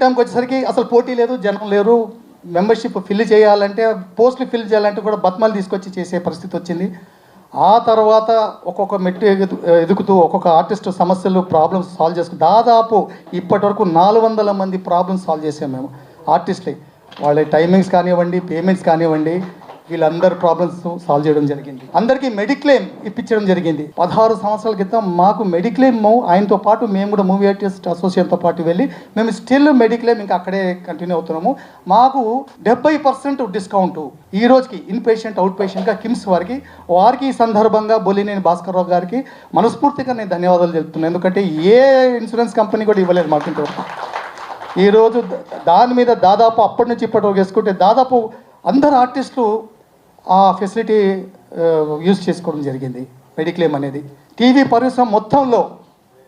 టర్మ్కి టైంకి వచ్చేసరికి అసలు పోటీ లేదు జనం లేరు. మెంబర్షిప్ ఫిల్ చేయాలంటే పోస్టులు ఫిల్ చేయాలంటే కూడా బత్మాలు తీసుకొచ్చి చేసే పరిస్థితి వచ్చింది. ఆ తర్వాత ఒక్కొక్క మెట్టు ఎగుతూ ఎదుగుతూ ఒక్కొక్క ఆర్టిస్ట్ సమస్యలు ప్రాబ్లమ్స్ సాల్వ్ చేసుకుని దాదాపు ఇప్పటి వరకు నాలుగు వందల మంది ప్రాబ్లమ్స్ సాల్వ్ చేసాం మేము ఆర్టిస్ట్లే. వాళ్ళ టైమింగ్స్ కానివ్వండి పేమెంట్స్ కానివ్వండి వీళ్ళందరి ప్రాబ్లమ్స్ సాల్వ్ చేయడం జరిగింది. అందరికీ మెడిక్లెయిమ్ ఇప్పించడం జరిగింది. పదహారు సంవత్సరాల క్రితం మాకు మెడిక్లెయిమ్ ఆయనతో పాటు మేము కూడా మూవీ ఆర్టిస్ట్ అసోసియేషన్తో పాటు వెళ్ళి మేము స్టిల్ మెడిక్లెయిమ్ ఇంకా అక్కడే కంటిన్యూ అవుతున్నాము. మాకు డెబ్బై పర్సెంట్ డిస్కౌంట్ ఈ రోజుకి ఇన్ పేషెంట్ అవుట్ పేషెంట్గా కిమ్స్ వారికి. వారికి ఈ సందర్భంగా బొలినేని భాస్కర్రావు గారికి మనస్ఫూర్తిగా నేను ధన్యవాదాలు చెప్తున్నాను ఎందుకంటే ఏ ఇన్సూరెన్స్ కంపెనీ కూడా ఇవ్వలేదు మాకు ఇంతవరకు. ఈరోజు దాని మీద దాదాపు అప్పటి నుంచి ఇప్పటి వరకు వేసుకుంటే దాదాపు అందరు ఆర్టిస్టులు ఆ ఫెసిలిటీ యూజ్ చేసుకోవడం జరిగింది మెడిక్లెయిమ్ అనేది. టీవీ పరిశ్రమ మొత్తంలో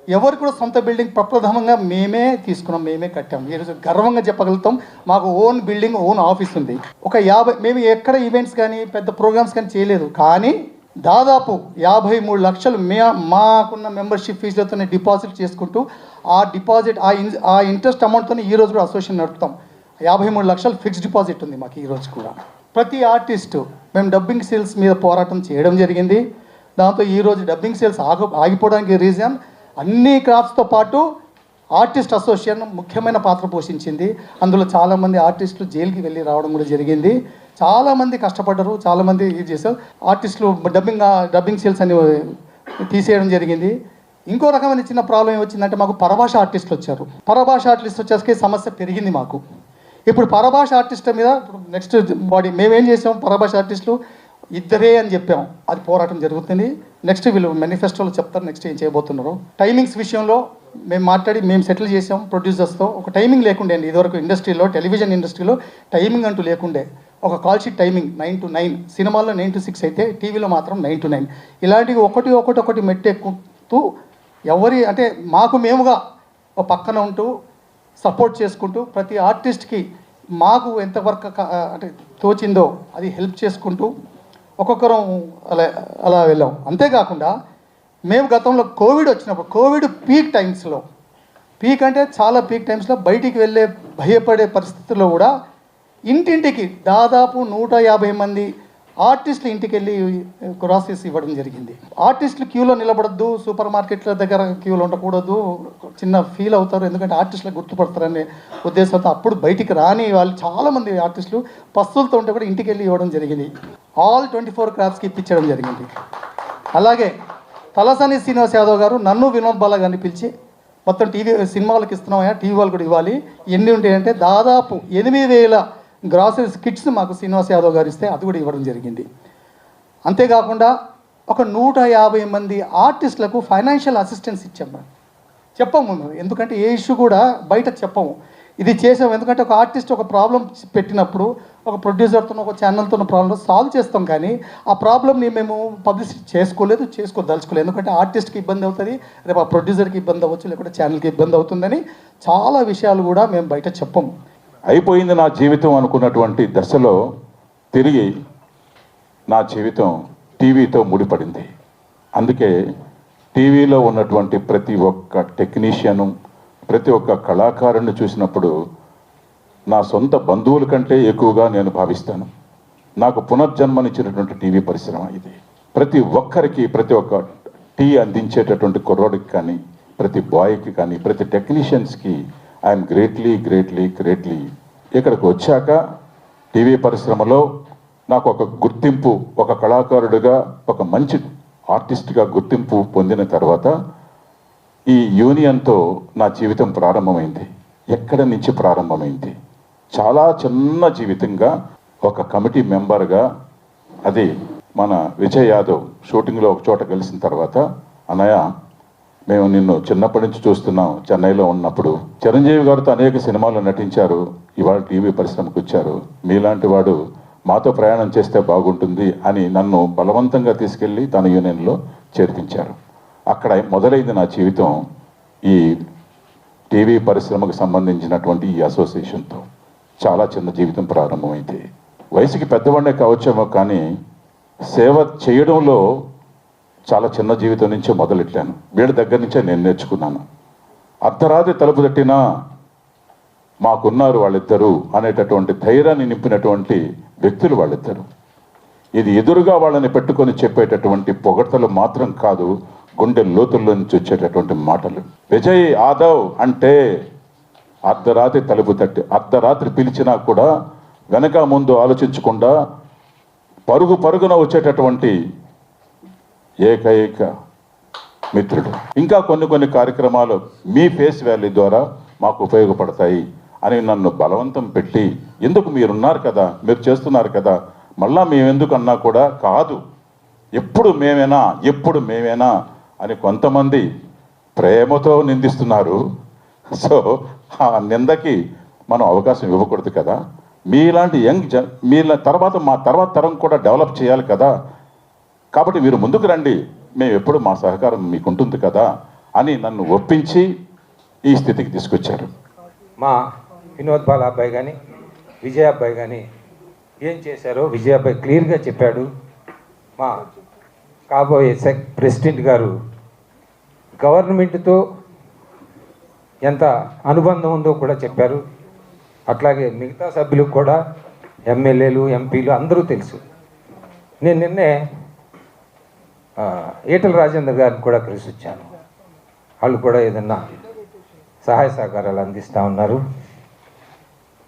ఎవరు కూడా సొంత బిల్డింగ్ ప్రప్రథమంగా మేమే తీసుకున్నాం మేమే కట్టాం. ఈరోజు గర్వంగా చెప్పగలుగుతాం మాకు ఓన్ బిల్డింగ్ ఓన్ ఆఫీస్ ఉంది. ఒక యాభై మేము ఎక్కడ ఈవెంట్స్ కానీ పెద్ద ప్రోగ్రామ్స్ కానీ చేయలేదు. కానీ దాదాపు యాభై మూడు లక్షలు మే మాకున్న మెంబర్షిప్ ఫీజులతోనే డిపాజిట్ చేసుకుంటూ ఆ డిపాజిట్ ఆ ఇన్ ఆ ఇంట్రెస్ట్ అమౌంట్తోనే ఈరోజు కూడా అసోసియేషన్ నడుపుతాం. యాభై మూడు లక్షలు ఫిక్స్డ్ డిపాజిట్ ఉంది మాకు ఈరోజు కూడా. ప్రతి ఆర్టిస్టు మేము డబ్బింగ్ సేల్స్ మీద పోరాటం చేయడం జరిగింది. దాంతో ఈరోజు డబ్బింగ్ సేల్స్ ఆగ ఆగిపోవడానికి రీజన్ అన్ని క్రాఫ్ట్స్తో పాటు ఆర్టిస్ట్ అసోసియేషన్ ముఖ్యమైన పాత్ర పోషించింది. అందులో చాలామంది ఆర్టిస్టులు జైలుకి వెళ్ళి రావడం కూడా జరిగింది. చాలామంది కష్టపడ్డారు చాలామంది ఇది చేశారు. ఆర్టిస్టులు డబ్బింగ్ డబ్బింగ్ సేల్స్ అని తీసేయడం జరిగింది. ఇంకో రకమైన చిన్న ప్రాబ్లం ఏమొచ్చిందంటే మాకు పరభాష ఆర్టిస్టులు వచ్చారు. పరభాష ఆర్టిస్ట్ వచ్చేసరికి సమస్య పెరిగింది మాకు. ఇప్పుడు పరభాష ఆర్టిస్ట్ మీద ఇప్పుడు నెక్స్ట్ బాడీ మేమేం చేసాం? పరభాష ఆర్టిస్టులు ఇద్దరే అని చెప్పాం. అది పోరాటం జరుగుతుంది. నెక్స్ట్ వీళ్ళు మేనిఫెస్టోలో చెప్తారు. నెక్స్ట్ ఏం చేయబోతున్నారు? టైమింగ్స్ విషయంలో మేము మాట్లాడి మేము సెటిల్ చేసాం ప్రొడ్యూసర్స్తో ఒక టైమింగ్ లేకుండే అండి. ఇదివరకు ఇండస్ట్రీలో టెలివిజన్ ఇండస్ట్రీలో టైమింగ్ అంటూ లేకుండే. ఒక call sheet timing nine to nine సినిమాల్లో నైన్ టు సిక్స్ అయితే టీవీలో మాత్రం నైన్ టు నైన్ ఇలాంటివి ఒకటి ఒకటి ఒకటి మెట్టెక్కుతూ ఎవరి అంటే మాకు మేముగా ఒక పక్కన ఉంటూ సపోర్ట్ చేసుకుంటూ ప్రతి ఆర్టిస్ట్కి మాకు ఎంతవరకు అంటే తోచిందో అది హెల్ప్ చేసుకుంటూ ఒక్కొక్కరం అలా అలా వెళ్ళాం. అంతేకాకుండా మేము గతంలో కోవిడ్ వచ్చినప్పుడు కోవిడ్ పీక్ టైమ్స్లో పీక్ అంటే చాలా పీక్ టైమ్స్లో బయటికి వెళ్ళే భయపడే పరిస్థితుల్లో కూడా ఇంటింటికి దాదాపు నూట యాభై మంది ఆర్టిస్టులు ఇంటికి వెళ్ళి గ్రాసరీస్ ఇవ్వడం జరిగింది. ఆర్టిస్టులు క్యూలో నిలబడద్దు సూపర్ మార్కెట్ల దగ్గర క్యూలో ఉండకూడదు చిన్న ఫీల్ అవుతారు ఎందుకంటే ఆర్టిస్టులకు గుర్తుపడతారనే ఉద్దేశంతో అప్పుడు బయటికి రాని వాళ్ళు చాలామంది ఆర్టిస్టులు పస్తులతో ఉంటే కూడా ఇంటికి వెళ్ళి ఇవ్వడం జరిగింది. ఆల్ ట్వంటీ ఫోర్ క్రాఫ్ట్స్కి ఇప్పించడం జరిగింది. అలాగే తలసాని శ్రీనివాస్ యాదవ్ గారు నన్ను వినోద్ బాల గారిని పిలిచి మొత్తం టీవీ సినిమాలకు ఇస్తున్నామయ్యా టీవీ వాళ్ళు కూడా ఇవ్వాలి. ఎన్ని ఉంటాయంటే దాదాపు ఎనిమిది వేల గ్రాసరీస్ కిట్స్ మాకు శ్రీనివాస్ యాదవ్ గారు ఇస్తే అది కూడా ఇవ్వడం జరిగింది. అంతేకాకుండా ఒక నూట యాభై మంది ఆర్టిస్టులకు ఫైనాన్షియల్ అసిస్టెన్స్ ఇచ్చాము. చెప్పము మేము. ఎందుకంటే ఏ ఇష్యూ కూడా బయట చెప్పము. ఇది చేసాము. ఎందుకంటే ఒక ఆర్టిస్ట్ ఒక ప్రాబ్లం పెట్టినప్పుడు ఒక ప్రొడ్యూసర్తో ఒక ఛానల్తో ప్రాబ్లం సాల్వ్ చేస్తాం కానీ ఆ ప్రాబ్లమ్ని మేము పబ్లిసిటీ చేసుకోలేదు చేసుకోదలుచుకోలేదు. ఎందుకంటే ఆర్టిస్ట్కి ఇబ్బంది అవుతుంది రేపు ఆ ప్రొడ్యూసర్కి ఇబ్బంది అవ్వచ్చు లేకుంటే ఛానల్కి ఇబ్బంది అవుతుందని చాలా విషయాలు కూడా మేము బయట చెప్పము. అయిపోయింది నా జీవితం అనుకున్నటువంటి దశలో తిరిగి నా జీవితం టీవీతో ముడిపడింది. అందుకే టీవీలో ఉన్నటువంటి ప్రతి ఒక్క టెక్నీషియను ప్రతి ఒక్క కళాకారుని చూసినప్పుడు నా సొంత బంధువుల కంటే ఎక్కువగా నేను భావిస్తాను. నాకు పునర్జన్మనిచ్చినటువంటి టీవీ పరిశ్రమ ఇది. ప్రతి ఒక్కరికి ప్రతి ఒక్క టీ అందించేటటువంటి కుర్రోడికి కానీ ప్రతి బాయ్కి కానీ ప్రతి టెక్నీషియన్స్కి ఐఎమ్ గ్రేట్లీ గ్రేట్లీ గ్రేట్లీ. ఇక్కడికి వచ్చాక టీవీ పరిశ్రమలో నాకు ఒక గుర్తింపు ఒక కళాకారుడిగా ఒక మంచి ఆర్టిస్ట్గా గుర్తింపు పొందిన తర్వాత ఈ యూనియన్తో నా జీవితం ప్రారంభమైంది. ఎక్కడి నుంచి ప్రారంభమైంది? చాలా చిన్న జీవితంగా ఒక కమిటీ మెంబర్గా అది మన విజయ్ యాదవ్ షూటింగ్లో ఒక చోట కలిసిన తర్వాత అన్నయ్య మేము నిన్ను చిన్నప్పటి నుంచి చూస్తున్నాం చెన్నైలో ఉన్నప్పుడు. చిరంజీవి గారితో అనేక సినిమాల్లో నటించారు. ఇవాళ టీవీ పరిశ్రమకు వచ్చారు. మీలాంటి వాడు మాతో ప్రయాణం చేస్తే బాగుంటుంది అని నన్ను బలవంతంగా తీసుకెళ్ళి తన యూనియన్లో చేర్పించారు. అక్కడ మొదలైంది నా జీవితం ఈ టీవీ పరిశ్రమకు సంబంధించినటువంటి ఈ అసోసియేషన్తో. చాలా చిన్న జీవితం ప్రారంభమైంది. వయసుకి పెద్దవాడే కావచ్చేమో కానీ సేవ చేయడంలో చాలా చిన్న జీవితం నుంచే మొదలెట్టాను. వీళ్ళ దగ్గర నుంచే నేను నేర్చుకున్నాను. అర్ధరాత్రి తలుపు తట్టినా మాకున్నారు వాళ్ళిద్దరూ అనేటటువంటి ధైర్యాన్ని నింపినటువంటి వ్యక్తులు వాళ్ళిద్దరు. ఇది ఎదురుగా వాళ్ళని పెట్టుకొని చెప్పేటటువంటి పొగడ్తలు మాత్రం కాదు గుండె లోతుల్లో నుంచి వచ్చేటటువంటి మాటలు. విజయ్ ఆదవ్ అంటే అర్ధరాత్రి తలుపు తట్టి అర్ధరాత్రి పిలిచినా కూడా వెనక ముందు ఆలోచించకుండా పరుగు పరుగున వచ్చేటటువంటి ఏకైక మిత్రుడు. ఇంకా కొన్ని కొన్ని కార్యక్రమాలు మీ ఫేస్ వ్యాలీ ద్వారా మాకు ఉపయోగపడతాయి అని నన్ను బలవంతం పెట్టి ఎందుకు మీరున్నారు కదా? మీరు చేస్తున్నారు కదా? మళ్ళా మేమెందుకు అన్నా కూడా కాదు. ఎప్పుడు మేమేనా? ఎప్పుడు మేమేనా? అని కొంతమంది ప్రేమతో నిందిస్తున్నారు. సో ఆ నిందకి మనం అవకాశం ఇవ్వకూడదు కదా. మీలాంటి యంగ్ జన్ మీ తర్వాత మా తర్వాత తరం కూడా డెవలప్ చేయాలి కదా. కాబట్టి మీరు ముందుకు రండి. మేము ఎప్పుడు మా సహకారం మీకు ఉంటుంది కదా అని నన్ను ఒప్పించి ఈ స్థితికి తీసుకొచ్చారు. మా వినోద్ బాల అబ్బాయి కానీ విజయ అబ్బాయి కానీ ఏం చేశారో విజయ అబ్బాయి క్లియర్గా చెప్పాడు. మా కాబోయే సెక్ ప్రెసిడెంట్ గారు గవర్నమెంట్తో ఎంత అనుబంధం ఉందో కూడా చెప్పారు. అట్లాగే మిగతా సభ్యులకు కూడా ఎమ్మెల్యేలు ఎంపీలు అందరూ తెలుసు. నేను నిన్నే ఈటల రాజేందర్ గారిని కూడా కలిసి వచ్చాను వాళ్ళు కూడా ఏదన్నా సహాయ సహకారాలు అందిస్తూ ఉన్నారు.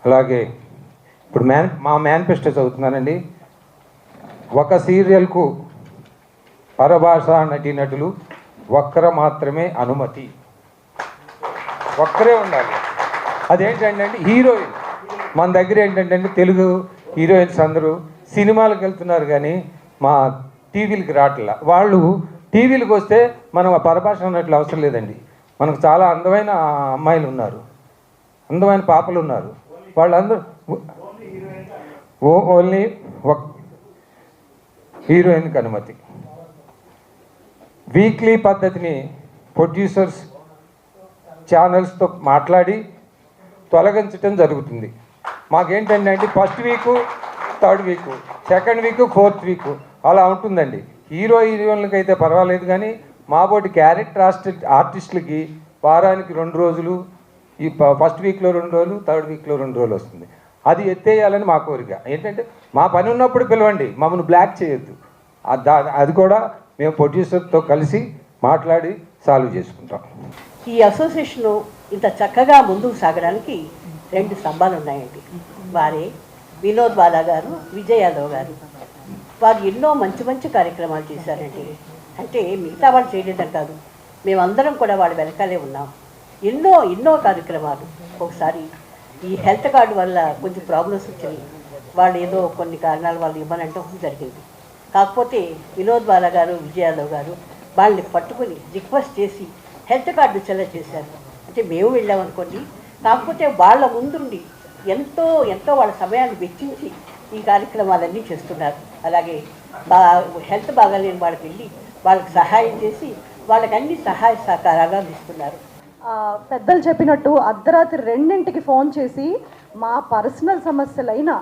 అలాగే ఇప్పుడు మ్యాన్ మా మేనిఫెస్టో చదువుతున్నానండి. ఒక సీరియల్కు పరభాష నటీనటులు ఒక్కర మాత్రమే అనుమతి. ఒక్కరే ఉండాలి. అదేంటంటే హీరోయిన్. మన దగ్గర ఏంటంటే తెలుగు హీరోయిన్స్ అందరూ సినిమాలకు వెళ్తున్నారు కానీ మా టీవీలకి రావట్లా వాళ్ళు టీవీలకు వస్తే మనం ఆ పరభాష అన్నట్లు అవసరం లేదండి. మనకు చాలా అందమైన అమ్మాయిలు ఉన్నారు. అందమైన పాపలు ఉన్నారు. వాళ్ళందరూ ఓన్లీ ఒక హీరోయిన్కి అనుమతి. వీక్లీ పద్ధతిని ప్రొడ్యూసర్స్ ఛానల్స్తో మాట్లాడి తొలగించటం జరుగుతుంది. మాకేంటంటే first week third week second week fourth week అలా ఉంటుందండి. హీరో హీరోయిన్లకి అయితే పర్వాలేదు కానీ మాబోటి క్యారెక్టర్ ఆర్టిస్ట్ ఆర్టిస్టులకి వారానికి రెండు రోజులు ఈ ఫస్ట్ వీక్లో రెండు రోజులు థర్డ్ వీక్లో రెండు రోజులు వస్తుంది. అది ఎత్తేయాలని మా కోరిక. ఏంటంటే మా పని ఉన్నప్పుడు పిలవండి మమ్మల్ని బ్లాక్ చేయొద్దు. దా- అది కూడా మేము ప్రొడ్యూసర్తో కలిసి మాట్లాడి సాల్వ్ చేసుకుంటాం. ఈ అసోసియేషన్ ఇంత చక్కగా ముందుకు సాగడానికి రెండు స్తంభాలు ఉన్నాయండి వారే వినోద్ బాలా గారు విజయాదవ్ గారు వారు ఎన్నో మంచి మంచి కార్యక్రమాలు చేశారండి. అంటే మిగతా వాళ్ళు చేయలేదని కాదు. మేమందరం కూడా వాళ్ళ వెనకాలే ఉన్నాం. ఎన్నో ఎన్నో కార్యక్రమాలు. ఒకసారి ఈ హెల్త్ కార్డు వల్ల కొంచెం ప్రాబ్లమ్స్ వచ్చాయి వాళ్ళు ఏదో కొన్ని కారణాల వాళ్ళు ఇవ్వనంటే జరిగింది. కాకపోతే వినోద్ బాల గారు విజయాదవ్ గారు వాళ్ళని పట్టుకుని రిక్వెస్ట్ చేసి హెల్త్ కార్డు చెల్ల చేశారు. అంటే మేము వెళ్ళామనుకోండి కాకపోతే వాళ్ళ ముందుండి ఎంతో ఎంతో వాళ్ళ సమయాన్ని వెచ్చించి ఈ కార్యక్రమాలన్నీ చేస్తున్నారు. అలాగే బా హెల్త్ బాగాలేని వాళ్ళకి వెళ్ళి వాళ్ళకి సహాయం చేసి వాళ్ళకి అన్ని సహాయ సహకారాలు అందిస్తున్నారు పెద్దలు చెప్పినట్టు అర్ధరాత్రి రెండింటికి ఫోన్ చేసి మా పర్సనల్ సమస్యలైనా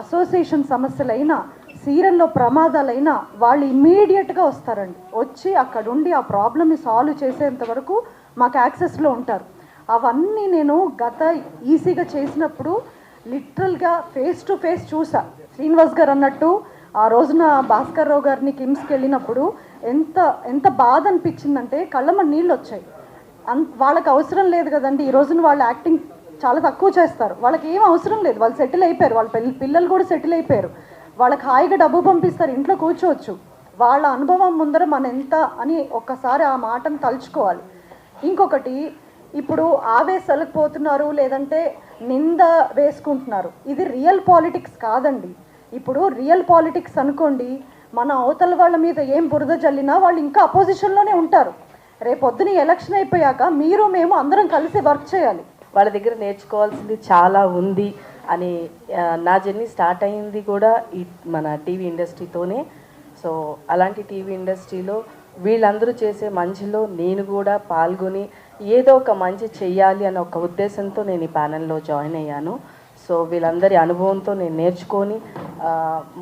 అసోసియేషన్ సమస్యలైనా సీరియల్లో ప్రమాదాలైనా వాళ్ళు ఇమ్మీడియట్గా వస్తారండి. వచ్చి అక్కడ ఉండి ఆ ప్రాబ్లమ్ని సాల్వ్ చేసేంత వరకు మాకు యాక్సెస్లో ఉంటారు. అవన్నీ నేను గత ఈజీగా చేసినప్పుడు లిటరల్గా ఫేస్ టు ఫేస్ చూసా. శ్రీనివాస్ గారు అన్నట్టు ఆ రోజున భాస్కర్ రావు గారిని కిమ్స్కి వెళ్ళినప్పుడు ఎంత ఎంత బాధ అనిపించిందంటే కళ్ళమ్మ నీళ్ళు వచ్చాయి. అన్ వాళ్ళకి అవసరం లేదు కదండి ఈ రోజున వాళ్ళు యాక్టింగ్ చాలా తక్కువ చేస్తారు. వాళ్ళకి ఏం అవసరం లేదు వాళ్ళు సెటిల్ అయిపోయారు వాళ్ళ పిల్ల పిల్లలు కూడా సెటిల్ అయిపోయారు. వాళ్ళకి హాయిగా డబ్బు పంపిస్తారు ఇంట్లో కూర్చోవచ్చు. వాళ్ళ అనుభవం ముందర మన ఎంత అని ఒక్కసారి ఆ మాటను తలుచుకోవాలి. ఇంకొకటి ఇప్పుడు ఆవేశాలకు పోతున్నారు లేదంటే నింద వేసుకుంటున్నారు. ఇది రియల్ పాలిటిక్స్ కాదండి. ఇప్పుడు రియల్ పాలిటిక్స్ అనుకోండి మన అవతల వాళ్ళ మీద ఏం బురద జల్లినా వాళ్ళు ఇంకా అపోజిషన్లోనే ఉంటారు. రేపొద్దున ఎలక్షన్ అయిపోయాక మీరు మేము అందరం కలిసి వర్క్ చేయాలి. వాళ్ళ దగ్గర నేర్చుకోవాల్సింది చాలా ఉంది అని నా జర్నీ స్టార్ట్ అయింది కూడా ఈ మన టీవీ ఇండస్ట్రీతోనే సో అలాంటి టీవీ ఇండస్ట్రీలో వీళ్ళందరూ చేసే మంచిలో నేను కూడా పాల్గొని ఏదో ఒక మంచి చెయ్యాలి అనే ఒక ఉద్దేశంతో నేను ఈ ప్యానెల్లో జాయిన్ అయ్యాను. సో వీళ్ళందరి అనుభవంతో నేను నేర్చుకొని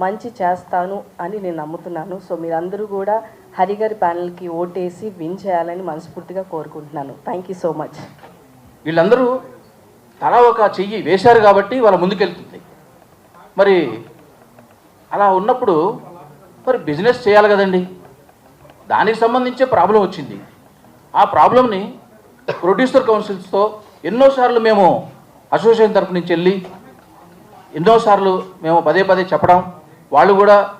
మంచి చేస్తాను అని నేను నమ్ముతున్నాను. సో మీరందరూ కూడా హరిగారి ప్యానల్కి ఓటేసి విన్ చేయాలని మనస్ఫూర్తిగా కోరుకుంటున్నాను. థ్యాంక్ యూ సో మచ్ వీళ్ళందరూ తలా ఒక చెయ్యి వేశారు కాబట్టి వాళ్ళ ముందుకెళ్తుంది. మరి అలా ఉన్నప్పుడు మరి బిజినెస్ చేయాలి కదండి. దానికి సంబంధించే ప్రాబ్లం వచ్చింది. ఆ ప్రాబ్లంని ప్రొడ్యూసర్ కౌన్సిల్స్తో ఎన్నోసార్లు మేము అసోసియేషన్ తరపు నుంచి వెళ్ళి ఎన్నోసార్లు మేము పదే పదే చెప్పడం. వాళ్ళు కూడా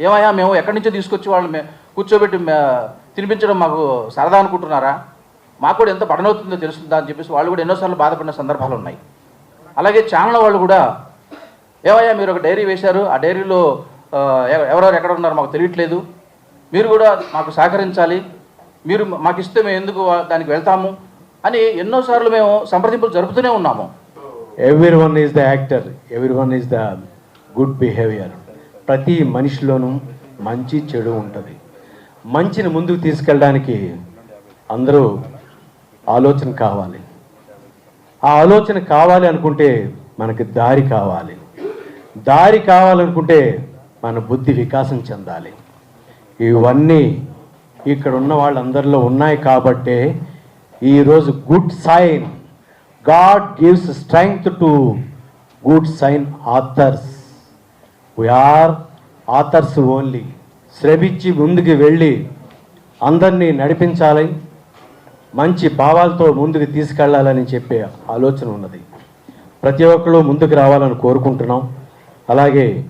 ఏమయ్యా మేము ఎక్కడి నుంచో తీసుకొచ్చి వాళ్ళు కూర్చోబెట్టి తినిపించడం మాకు సరదా అనుకుంటున్నారా? మాకు కూడా ఎంత పడనవుతుందో తెలుస్తుందా అని చెప్పేసి వాళ్ళు కూడా ఎన్నోసార్లు బాధపడిన సందర్భాలు ఉన్నాయి. అలాగే ఛానల్ వాళ్ళు కూడా ఏమయ్యా మీరు ఒక డైరీ వేశారు. ఆ డైరీలో ఎవ- ఎవరెవరు ఎక్కడ ఉన్నారో మాకు తెలియట్లేదు. మీరు కూడా మాకు సహకరించాలి. మీరు మాకు ఇస్తే మేము ఎందుకు దానికి వెళ్తాము? అని ఎన్నోసార్లు మేము సంప్రదింపులు జరుపుతూనే ఉన్నాము. Everyone is the actor everyone is the good behaviour ప్రతి మనిషిలోనూ మంచి చెడు ఉంటుంది. మంచిని ముందుకు తీసుకెళ్ళడానికి అందరూ ఆలోచన కావాలి. ఆ ఆలోచన కావాలి అనుకుంటే మనకి దారి కావాలి. దారి కావాలనుకుంటే మన బుద్ధి వికాసం చెందాలి. ఇవన్నీ ఇక్కడ ఉన్న వాళ్ళందరిలో ఉన్నాయి కాబట్టే ఈరోజు good sign. God gives strength to good sign authors. We are authors only. శ్రమించి ముందుకు వెళ్ళి అందరినీ నడిపించాలి. మంచి భావాలతో ముందుకు తీసుకెళ్ళాలని చెప్పే ఆలోచన ఉన్నది. ప్రతి ఒక్కరు ముందుకు రావాలని కోరుకుంటున్నాం. అలాగే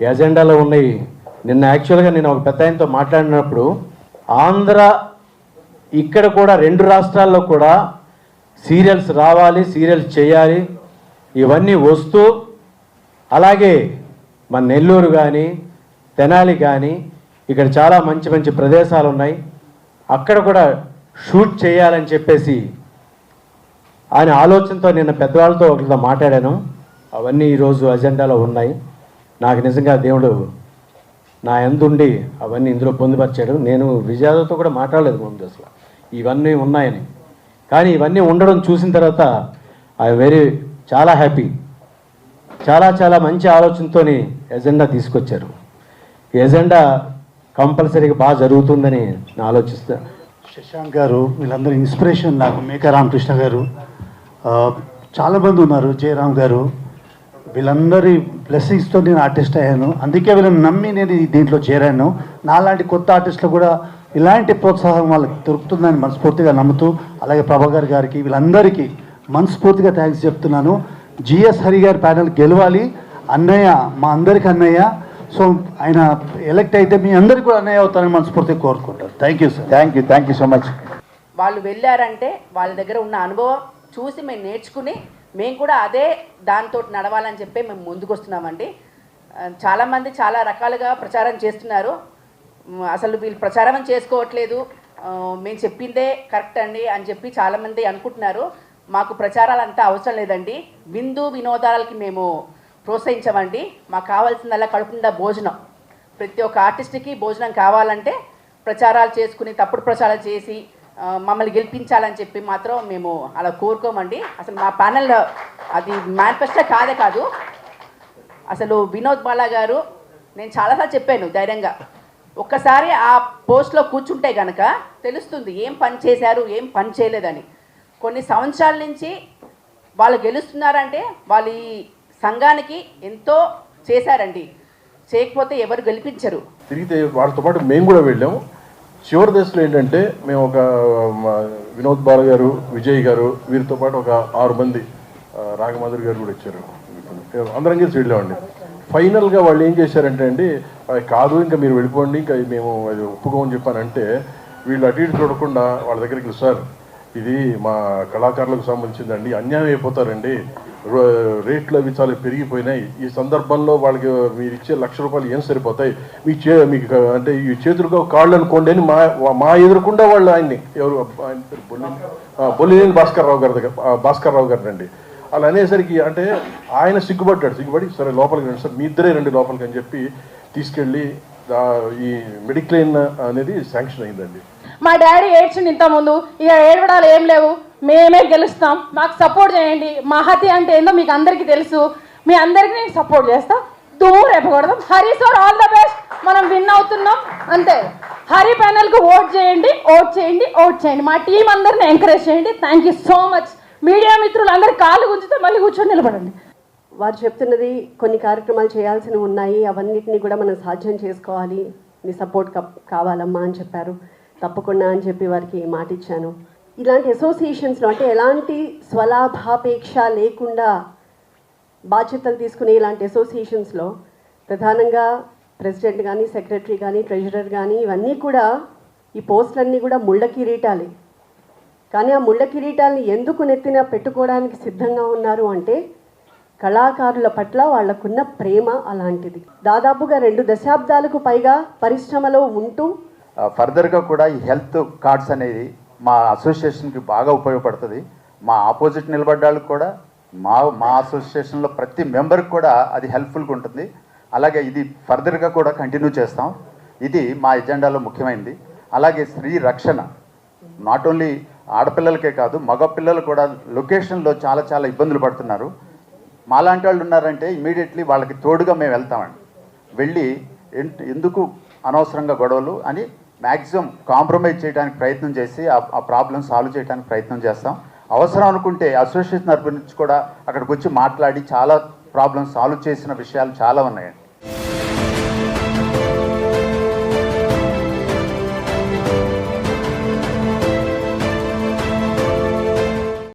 ఎజెండాలో ఉన్నాయి. నిన్న యాక్చువల్గా నేను ఒక పెద్ద ఆయనతో మాట్లాడినప్పుడు ఆంధ్ర ఇక్కడ కూడా రెండు రాష్ట్రాల్లో కూడా సీరియల్స్ రావాలి సీరియల్స్ చేయాలి ఇవన్నీ వస్తూ అలాగే మన నెల్లూరు కానీ తెనాలి కానీ ఇక్కడ చాలా మంచి మంచి ప్రదేశాలు ఉన్నాయి అక్కడ కూడా షూట్ చేయాలని చెప్పేసి ఆయన ఆలోచనతో నిన్న పెద్దవాళ్ళతో ఒకరితో మాట్లాడాను. అవన్నీ ఈరోజు అజెండాలో ఉన్నాయి. నాకు నిజంగా దేవుడు నా ఎందుండి అవన్నీ ఇందులో పొందుపరిచాడు. నేను విజయాలతో కూడా మాట్లాడలేదు ముందు అసలు. ఇవన్నీ ఉన్నాయని. కానీ ఇవన్నీ ఉండడం చూసిన తర్వాత ఐ వెరీ చాలా హ్యాపీ. చాలా చాలా మంచి ఆలోచనతో ఎజెండా తీసుకొచ్చారు. ఈ ఎజెండా కంపల్సరీగా బాగా జరుగుతుందని నేను ఆలోచిస్తా శశాంక్ గారు వీళ్ళందరూ ఇన్స్పిరేషన్ నాకు మేక రామకృష్ణ గారు చాలామంది ఉన్నారు జయరామ్ గారు. వీళ్ళందరి బ్లెస్సింగ్స్తో నేను ఆర్టిస్ట్ అయ్యాను. అందుకే వీళ్ళని నమ్మి నేను దీంట్లో చేరాను. నాలాంటి కొత్త ఆర్టిస్టులు కూడా ఇలాంటి ప్రోత్సాహం వాళ్ళకి దొరుకుతుందని మనస్ఫూర్తిగా నమ్ముతూ అలాగే ప్రభాకర్ గారికి వీళ్ళందరికీ మనస్ఫూర్తిగా థ్యాంక్స్ చెప్తున్నాను. జిఎస్ హరి గారి ప్యానల్ గెలవాలి. అన్నయ్య మా అందరికి అన్నయ్య. సో ఆయన ఎలక్ట్ అయితే మీ అందరికి కూడా అన్నయ్య అవుతారని మనస్ఫూర్తిగా కోరుకుంటారు thank you sir thank you thank you so much వాళ్ళు వెళ్ళారంటే వాళ్ళ దగ్గర ఉన్న అనుభవం చూసి మేము నేర్చుకుని మేము కూడా అదే దాంతో నడవాలని చెప్పి మేము ముందుకు వస్తున్నామండి చాలామంది చాలా రకాలుగా ప్రచారం చేస్తున్నారు. అసలు వీళ్ళు ప్రచారం చేసుకోవట్లేదు. మేము చెప్పిందే కరెక్ట్ అండి అని చెప్పి చాలామంది అనుకుంటున్నారు. మాకు ప్రచారాలు అంతా అవసరం లేదండి. విందు వినోదాలకి మేము ప్రోత్సహించమండి. మాకు కావాల్సిందల్లా కడుపుండా భోజనం. ప్రతి ఒక్క ఆర్టిస్ట్కి భోజనం కావాలంటే ప్రచారాలు చేసుకుని తప్పుడు ప్రచారాలు చేసి మమ్మల్ని గెలిపించాలని చెప్పి మాత్రం మేము అలా కోరుకోమండి. అసలు మా ప్యానెల్ అది మేనిఫెస్టో కాదే కాదు. అసలు వినోద్ బాలా గారు నేను చాలాసార్లు చెప్పాను ధైర్యంగా. ఒక్కసారి ఆ పోస్ట్లో కూర్చుంటే కనుక తెలుస్తుంది ఏం పని చేశారు ఏం పని చేయలేదని. కొన్ని సంవత్సరాల నుంచి వాళ్ళు గెలుస్తున్నారంటే వాళ్ళు ఈ సంఘానికి ఎంతో చేశారండి. చేయకపోతే ఎవరు గెలిపించరు. తిరిగితే వాళ్ళతో పాటు మేము కూడా వెళ్ళాము. చివరి దశలో ఏంటంటే మేము ఒక వినోద్ బాల గారు విజయ్ గారు వీరితో పాటు ఒక ఆరు మంది రాగమాధురి గారు కూడా ఇచ్చారు అందరం కలిసి వెళ్ళామండి. ఫైనల్గా వాళ్ళు ఏం చేశారంటే అండి "అది కాదు ఇంకా మీరు వెళ్ళిపోండి ఇంకా మేము అది ఒప్పుకోమని చెప్పానంటే వీళ్ళు అటు ఇటు చూడకుండా వాళ్ళ దగ్గరికి సార్ ఇది మా కళాకారులకు సంబంధించిందండి అన్యాయం అయిపోతారండి. రో- రేట్లు అవి చాలా పెరిగిపోయినాయి. ఈ సందర్భంలో వాళ్ళకి మీరు ఇచ్చే లక్ష రూపాయలు ఏం సరిపోతాయి? మీ చే మీకు అంటే ఈ చేతులుగా కాళ్ళు అనుకోండి అని మా మా ఎదురుకుండా వాళ్ళు ఆయన్ని ఎవరు ఆయన పేరు బొల్లిని బొల్లినేని భాస్కర్ రావు గారి దగ్గర భాస్కర్ రావు గారు అండి అలా అనేసరికి అంటే ఆయన సిగ్గుపడ్డాడు సిగ్గుపడి సరే లోపలికి రండి సార్ మీ ఇద్దరే రండి లోపలికి అని చెప్పి తీసుకెళ్ళి ఈ మెడిక్లెయిన్ అనేది శాంక్షన్ అయిందండి. మా డాడీ ఏడ్చింది ఇంత ముందు ఇక ఏడవడాలు ఏం లేవు మేమే గెలుస్తాం మాకు సపోర్ట్ చేయండి మహతి అంటే ఏందో మీకు అందరికీ తెలుసు మీ అందరికీ నేను సపోర్ట్ చేస్తా దుమ్ము రేపకూడదాం Hari sir all the best మనం విన్ అవుతున్నాం అంతే హరి ప్యానల్కి ఓట్ చేయండి ఓట్ చేయండి ఓట్ చేయండి మా టీం అందరిని ఎంకరేజ్ చేయండి thank you so much. Media మిత్రులు అందరు కాళ్ళు గుంజితే మళ్ళీ కూర్చొని నిలబడండి. వారు చెప్తున్నది కొన్ని కార్యక్రమాలు చేయాల్సినవి ఉన్నాయి అవన్నిటిని కూడా మనం సాధ్యం చేసుకోవాలి. నీ సపోర్ట్ కావాలమ్మా అని చెప్పారు. తప్పకుండా అని చెప్పి వారికి మాట ఇచ్చాను ఇలాంటి అసోసియేషన్స్లో అంటే ఎలాంటి స్వలాభాపేక్ష లేకుండా బాధ్యతలు తీసుకునే ఇలాంటి అసోసియేషన్స్లో ప్రధానంగా ప్రెసిడెంట్ కానీ సెక్రటరీ కానీ ట్రెజరర్ కానీ ఇవన్నీ కూడా ఈ పోస్టులన్నీ కూడా ముళ్ళ కిరీటాలే. కానీ ఆ ముళ్ళ కిరీటాలని ఎందుకు నెత్తిన పెట్టుకోవడానికి సిద్ధంగా ఉన్నారు అంటే కళాకారుల పట్ల వాళ్ళకున్న ప్రేమ అలాంటిది. దాదాపుగా రెండు దశాబ్దాలకు పైగా పరిశ్రమలో ఉంటూ ఫర్దర్గా కూడా ఈ హెల్త్ కార్డ్స్ అనేది మా అసోసియేషన్కి బాగా ఉపయోగపడుతుంది. మా ఆపోజిట్ నిలబడ్డ కూడా మా మా అసోసియేషన్లో ప్రతి మెంబర్కి కూడా అది హెల్ప్ఫుల్గా ఉంటుంది. అలాగే ఇది ఫర్దర్గా కూడా కంటిన్యూ చేస్తాం. ఇది మా ఎజెండాలో ముఖ్యమైనది అలాగే స్త్రీ రక్షణ. నాట్ ఓన్లీ ఆడపిల్లలకే కాదు మగ పిల్లలు కూడా లొకేషన్లో చాలా చాలా ఇబ్బందులు పడుతున్నారు. మాలాంటి వాళ్ళు ఉన్నారంటే ఇమీడియట్లీ వాళ్ళకి తోడుగా మేము వెళ్తామండి. వెళ్ళి ఎందుకు అనవసరంగా గొడవలు అని మ్యాక్సిమం కాంప్రమైజ్ చేయడానికి ప్రయత్నం చేసి ఆ- ఆ ప్రాబ్లం సాల్వ్ చేయడానికి ప్రయత్నం చేస్తాం. అవసరం అనుకుంటే అసోసియేషన్ తరపు నుంచి కూడా అక్కడికి వచ్చి మాట్లాడి చాలా ప్రాబ్లమ్స్ సాల్వ్ చేసిన విషయాలు చాలా ఉన్నాయండి.